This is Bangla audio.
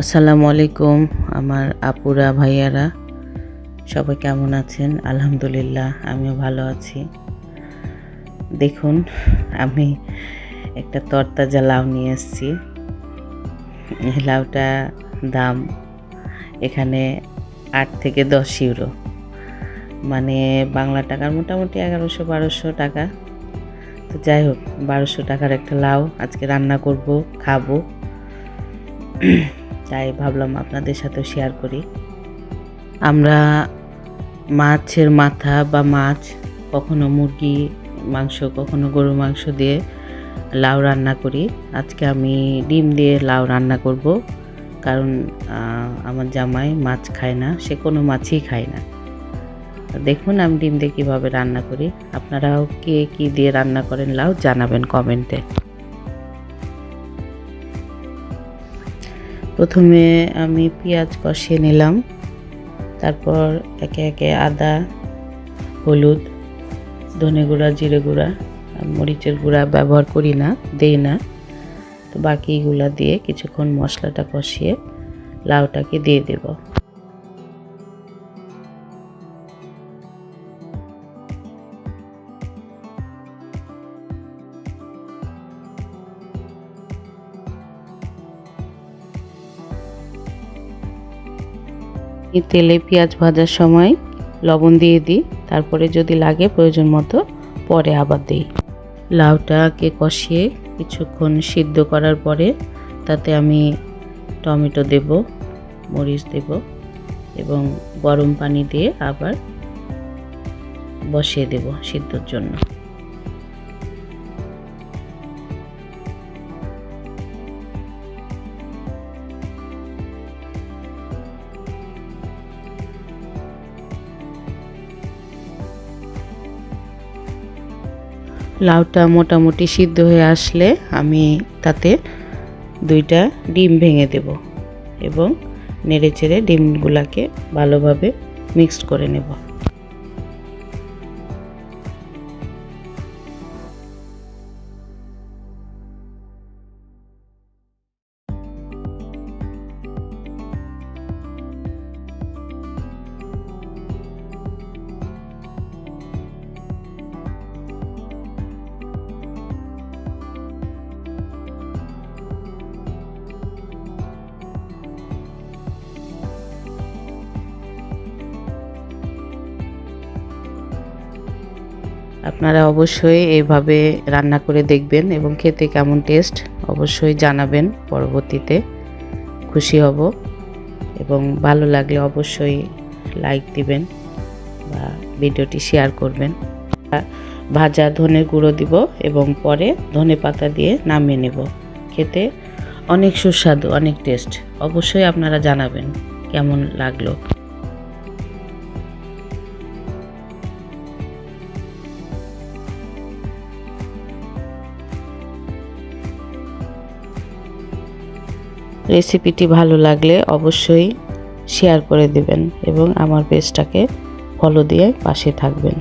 আসসালামু আলাইকুম, আমার আপুরা, ভাইয়ারা। সবাই কেমন আছেন? আলহামদুলিল্লাহ, আমিও ভালো আছি। দেখুন, আমি একটা তরতাজা লাউ নিয়ে এসেছি। লাউটা দাম এখানে আট থেকে দশ ইউরো। মানে বাংলা টাকার মোটামুটি এগারোশো, বারোশো টাকা। তো যাই হোক, বারোশো টাকার একটা লাউ আজকে রান্না করব, খাব। তাই ভাবলাম আপনাদের সাথেও শেয়ার করি। আমরা মাছের মাথা বা মাছ, কখনো মুরগি মাংস, কখনো গরু মাংস দিয়ে লাউ রান্না করি। আজকে আমি ডিম দিয়ে লাউ রান্না করব, কারণ আমার জামাই মাছ খায় না, সে কোনো মাছই খায় না। দেখুন আমি ডিম দিয়ে কীভাবে রান্না করি। আপনারাও কে কী দিয়ে রান্না করেন লাউ জানাবেন কমেন্টে। প্রথমে আমি পেঁয়াজ কষিয়ে নিলাম, তারপর একে একে আদা, হলুদ, ধনে গুঁড়া, জিরে গুঁড়া মরিচের গুঁড়া ব্যবহার করি না, দেই না। তো বাকিগুলা দিয়ে কিছুক্ষণ মশলাটা কষিয়ে লাউটাকে দিয়ে দেব। তেলে পেঁয়াজ ভাজার সময় লবণ দিয়ে দিই। তারপরে যদি লাগে প্রয়োজন মতো পরে আবার দিই। লাউটাকে কষিয়ে কিছুক্ষণ সিদ্ধ করার পরে তাতে আমি টমেটো দেব, মরিচ দেব এবং গরম পানি দিয়ে আবার বসিয়ে দেব সিদ্ধর জন্য। লাউটা মোটামুটি সিদ্ধ হয়ে আসলে আমি তাতে দুইটা ডিম ভেঙে দেব এবং নেড়ে চেড়ে ডিমগুলাকে ভালোভাবে মিক্সড করে নেব। আপনারা অবশ্যই এইভাবে রান্না করে দেখবেন এবং খেতে কেমন টেস্ট অবশ্যই জানাবেন পরবর্তীতে। খুশি হব এবং ভালো লাগলে অবশ্যই লাইক দিবেন বা ভিডিওটি শেয়ার করবেন। ভাজা ধনে গুঁড়ো দিব এবং পরে ধনে পাতা দিয়ে নামিয়ে নেব। খেতে অনেক সুস্বাদু, অনেক টেস্ট। অবশ্যই আপনারা জানাবেন কেমন লাগল। রেসিপিটি ভালো লাগলে অবশ্যই শেয়ার করে দেবেন এবং আমার পেজটাকে ফলো দিয়ে পাশে থাকবেন।